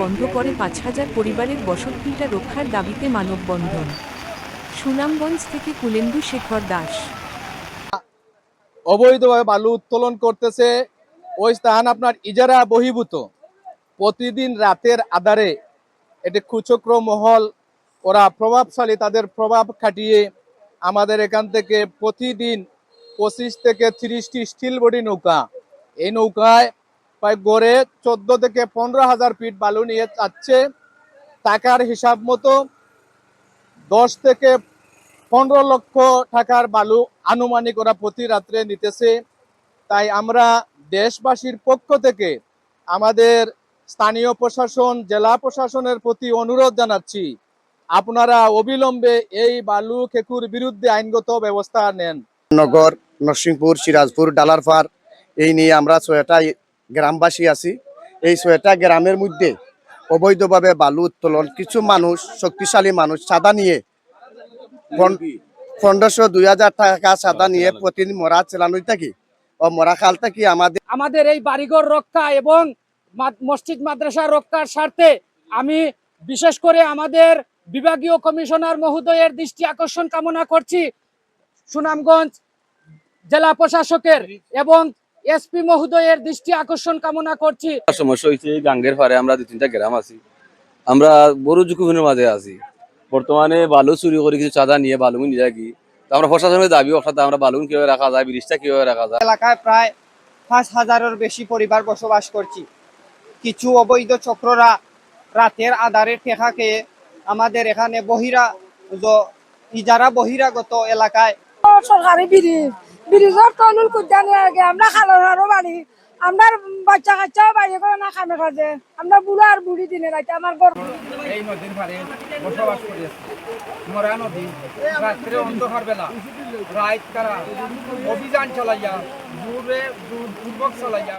বন্ধ করে পাঁচ হাজার পরিবারের বসতভিটা রক্ষার দাবিতে মানববন্ধন। সুনামগঞ্জ থেকে কুলেন্দু শেখর দাস। অবৈধভাবে বালু উত্তোলন করতেছে ওই স্থান আপনার ইজারা বহির্ভূত। প্রতিদিন রাতের আধারে এটি কুচক্র মহল, ওরা প্রভাবশালী, তাদের প্রভাব খাটিয়ে আমাদের এখান থেকে প্রতিদিন পঁচিশ থেকে তিরিশটি স্টিল বডি নৌকা, এই নৌকায় প্রায় গড়ে চোদ্দ থেকে পনেরো হাজার ফিট বালু নিয়ে যাচ্ছে। টাকার হিসাব মতো দশ থেকে পনেরো লক্ষ টাকার বালু আনুমানিক ওরা প্রতি রাত্রে নিতেছে। তাই আমরা দেশবাসীর পক্ষ থেকে আমাদের স্থানীয় প্রশাসন, জেলা প্রশাসনের প্রতি অনুরোধ জানাচ্ছি, আপনারা অবিলম্বে এই বালু খেকুর বিরুদ্ধে আইনগত ব্যবস্থা নেন। নগর, নরসিংপুর, সিরাজপুর, ডালারপাড়, এই নিয়ে আমরা ছয়টা গ্রামবাসী আছি এই ছয়টা গ্রামের মধ্যে অবৈধভাবে বালু উত্তোলন কিছু মানুষ শক্তিশালী মানুষ সাদা নিয়ে পন- পনেরোশো দুই হাজার টাকা সাদা নিয়ে প্রতিদিন মরা চালানোই থাকি। ও মরা খাল থাকি আমাদের আমাদের এই বাড়িঘর রক্ষা এবং মসজিদ মাদ্রাসা রক্ষার স্বার্থে আমি বিশেষ করে আমাদের বিভাগীয় কমিশনার মহোদয়ের দৃষ্টি আকর্ষণ কামনা করছি। সুনামগঞ্জ জেলা প্রশাসকের এবং এসপি মহোদয়ের দৃষ্টি আকর্ষণ কামনা করছি। সমস্যা হয়েছে গাঙ্গের পারে আমরা দু তিনটা গ্রাম আছি। আমরা বড় ঝুঁকিপূর্ণের মাঝে আছি। বর্তমানে বালু চুরি করে কিছু চাঁদা নিয়ে বালু নিয়ে যাই তো আমরা প্রশাসনের দাবি অর্থাৎ আমরা বালুন কীভাবে রাখা যায় ব্রিজটা কীভাবে রাখা যায়। এলাকায় প্রায় পাঁচ হাজারের বেশি পরিবার বসবাস করছি। কিছু অবৈধ চক্ররা রাতের আধারে ঠেকা খেয়ে আমাদের এখানে বহিরা জ- ইজারা বহিরাগত এলাকায় সরকারি ব্রিজ। ব্রিজের তলুল কুদানি আগে, আমরা খালার আরও বাড়ি আমরা বাচ্চা কাচ্চাও বাড়ি করে না খামে খাজে। আমরা বুড়ো আর বুড়ি দিনে রাখতে আমার গর্ব এই নদীর পারে বসবাস করে মরা নদী রাত্রে অন্ধকার বেলা তারা অভিযান চালাইয়া পূর্বক চালাইয়া